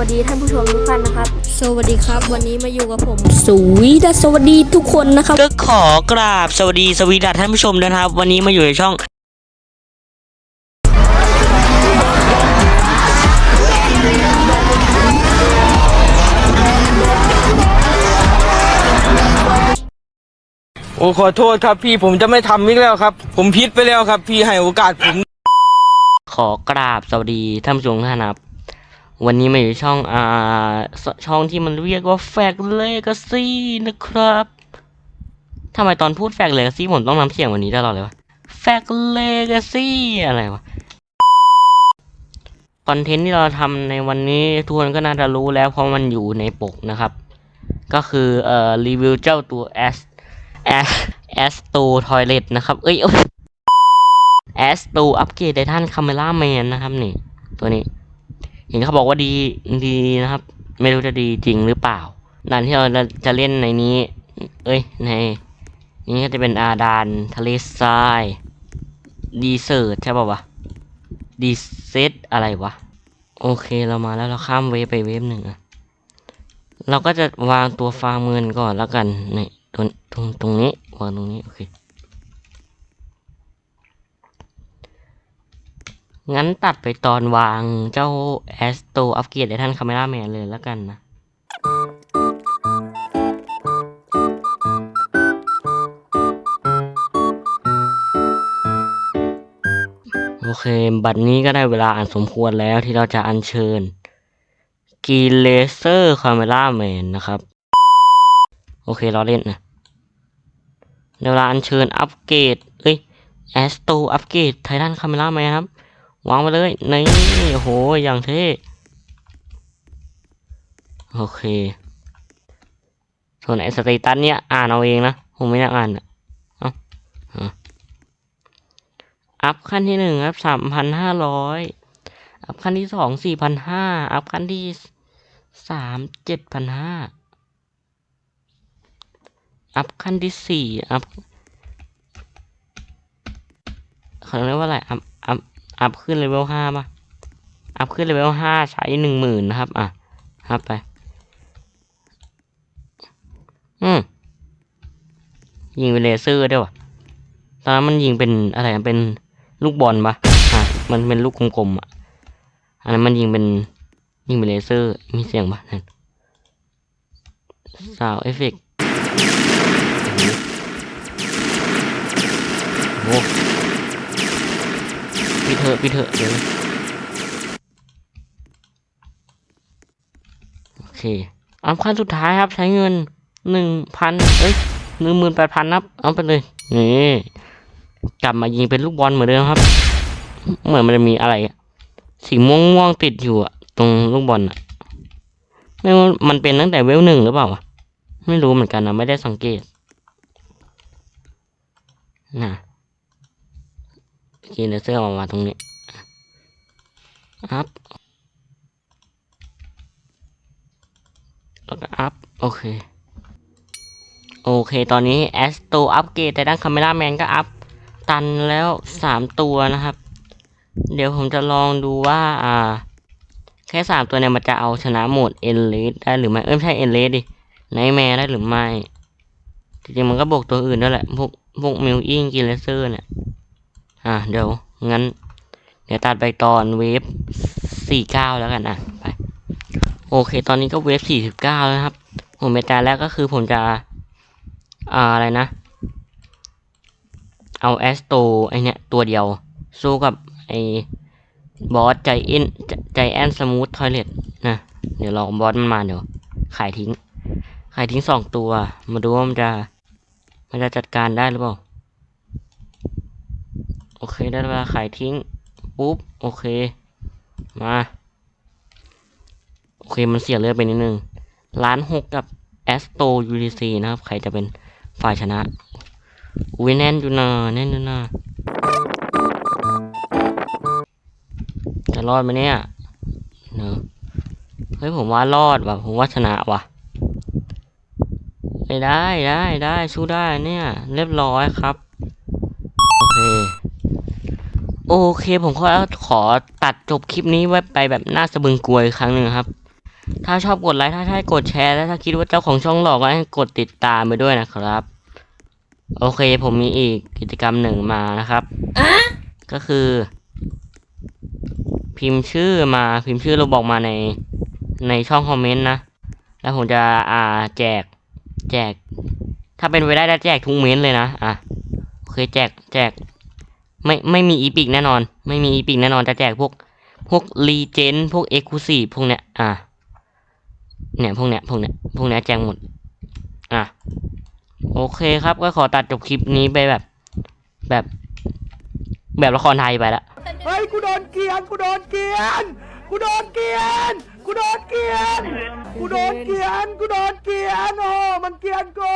วัสดีท่านผู้ชมทุกท่านนะครับ สวัสดีครับ วันนี้มาอยู่กับผมสวีดสวัสดีทุกคนนะครับ ก็ขอกราบสวัสดีสวีดัสท่านผู้ชมด้วยนะครับ วันนี้มาอยู่ในช่องโอ้ขอโทษครับพี่ผมจะไม่ทำอีกแล้วครับ ผมผิดไปแล้วครับ พี่ให้โอกาสผม ขอกราบสวัสดีท่านผู้ชมทุกท่านครับ วันนี้มาอยู่ช่องอ่าช่องที่มันเรียกว่าแฟกเลกาซี่นะครับทำไมตอนพูดแฟกเลกาซี่ผมต้องนำเสียงวันนี้ตลอดเลยวะแฟกเลกาซี่อะไรวะคอนเทนต์ที่เราทำในวันนี้ทุกคนก็น่าจะรู้แล้วเพราะมันอยู่ในปกนะครับ ก็คือเอ่อรีวิวเจ้าตัว S S S ตูทอยเลตนะครับ เอ้ยเอ้ยแอสตูอัปเกรดไททันคาเมล่าแมนนะครับนี่ ตัวนี้ เห็นเขาบอกว่าดีดีนะครับ ไม่รู้จะดีจริงหรือเปล่าด่านที่เราจะจะเล่นในนี้ เอ้ยในนี้ก็จะเป็นอาดานทะเลทรายดีเซอร์ใช่ป่าวะดีเซตอะไรวะ โอเคเรามาแล้วเราข้ามเวฟไปเวฟหนึ่งอะเราก็จะวางตัวฟาร์มเงินก่อนแล้วกันนี่ตรงตรงตรงนี้วางตรงนี้โอเค งั้นตัดไปตอนวางเจ้าแอสโตอัปเกรดไอ้ท่านคาเมล่าแมนเลยแล้วกันนะโอเค บัดนี้ก็ได้เวลาอันสมควรแล้วที่เราจะอัญเชิญกีเลเซอร์คาเมล่าแมนนะครับ โอเคเราเล่นนะเวลาอัญเชิญอัปเกรดเอ้ยแอสโตอัปเกรดไททันคาเมล่าแมนครับ วางไปเลยนี่โอ้โหอย่างเท่โอเค ส่วนไอ้สเตตัสเนี่ยอ่านเอาเองนะ ผมไม่ได้อ่านอะอาเอาอัพขั้นที่หนึ่งครับสามพันห้าร้อยอัพขั้นที่สองสี่พันห้าอัพขั้นที่สามเจ็ดพันห้าอัพขั้นที่สี่อัพเขาเรียกว่าอะไรอัพอัพ อัพขึ้นเลเวลห้าป่ะ อัพขึ้นเลเวลห้าใช้หนึ่งหมื่นนะครับ อะอัพไป อืม ยิงเป็นเลเซอร์ด้วยวะตอนนั้นมันยิงเป็นอะไรอะเป็นลูกบอลปะอะ มันเป็นลูกกลมๆอะ อันนั้นมันยิงเป็นยิงเป็นเลเซอร์ มีเสียงปะนั่นสาวเอฟเฟกต์โอ้ โหพี่เถอะพี่เถอะเดี๋ยวโอเคอัพขั้นสุดท้ายครับใช้เงินหนึ่งพันเอ้ยหนึ่งหมื่นแปดพันนับ เอาไปเลยนี่กลับมายิงเป็นลูกบอลเหมือนเดิมครับ เหมือนมันจะมีอะไรสีม่วงม่วงติดอยู่อะตรงลูกบอลอะไม่รู้มันเป็นตั้งแต่เวลหนึ่งหรือเปล่าไม่รู้เหมือนกันนะไม่ได้สังเกตนะ กีเลเซอร์ออกมาตรงนี้อัพแล้วก็อัพโอเค โอเค ตอนนี้แอสโตอัปเกรดแต่ด้านคาเมล่าแมนก็อัพตันแล้วสามตัวนะครับ เดี๋ยวผมจะลองดูว่า อ่า แค่สามตัวเนี่ยมันจะเอาชนะโหมดเอ็นเลสได้หรือไม่เอ้ยไม่ใช่เอ็นเลสดิไนแมร์ได้หรือไม่จริงๆมันก็บวกตัวอื่นด้วยแหละ พวกพวกมิลอิงกีเลเซอร์เนี่ย อะเดี๋ยวงั้น เดี๋ยวตัดไปตอนเวฟสี่เก้าแล้วกันอะไปโอเค ตอนนี้ก็เวฟสี่สิบเก้าแล้วครับ ผมเมตาแล้วก็คือผมจะอ่าอะไรนะ เอาแอสโตไอเนี้ยตัวเดียว สู้กับไอบอสใจเอ็นใจแอนสมูททอยเลตนะเดี๋ยวรอบอสมันมาเดี๋ยวขายทิ้ง ขายทิ้งสองตัว มาดูว่ามันจะ มันจะจัดการได้หรือเปล่า เคได้เวลาขายทิ้ง ปุ๊บ โอเค มา โอเค มันเสียเลือดไปนิดนึงล้านหกกับแอสโตยูดีซีนะครับ ใครจะเป็นฝ่ายชนะอุ้ยแน่นอยู่นะแน่นอยู่นะจะรอดไหมเนี่ยเนอะเฮ้ยผมว่ารอดว่ะผมว่าชนะว่ะไม่ได้ได้ได้ สู้ได้เนี่ย เรียบร้อยครับ โอเค โอเคผมขอขอตัดจบคลิปนี้ไว้ไปแบบน้าสะบึงกลวยอีกครั้งหนึ่งครับ ถ้าชอบกดไลค์ถ้าใช่กดแชร์และถ้าคิดว่าเจ้าของช่องหลอกก็ให้กดติดตามไปด้วยนะครับ โอเคผมมีอีกกิจกรรมหนึ่งมานะครับ ก็คือ พิมพ์ชื่อมาพิมพ์ชื่อเราบอกมาในในช่องคอมเมนต์นะ แล้วผมจะอ่าแจกแจก ถ้าเป็นไปได้จะแจกทุกเม้นต์เลยนะอะโอเคแจกแจก ไม่ไม่มีอีพิกแน่นอน ไม่มีอีพิกแน่นอนจะแจกพวก พวกรีเจนพวกเอ็กซ์คลูซีฟพวกเนี้ยอะเนี่ยพวกเนี้ยพวกเนี้ยพวกเนี้ยแจกหมดอะโอเคครับก็ขอตัดจบคลิปนี้ไปแบบ แบบ แบบละครไทยไปละเฮ้ยกูโดนเกลียนกูโดนเกลียนกูโดนเกลียนกูโดนเกลียนกูโดนเกลียนกูโดนเกลียนโอ้มันเกลียนกู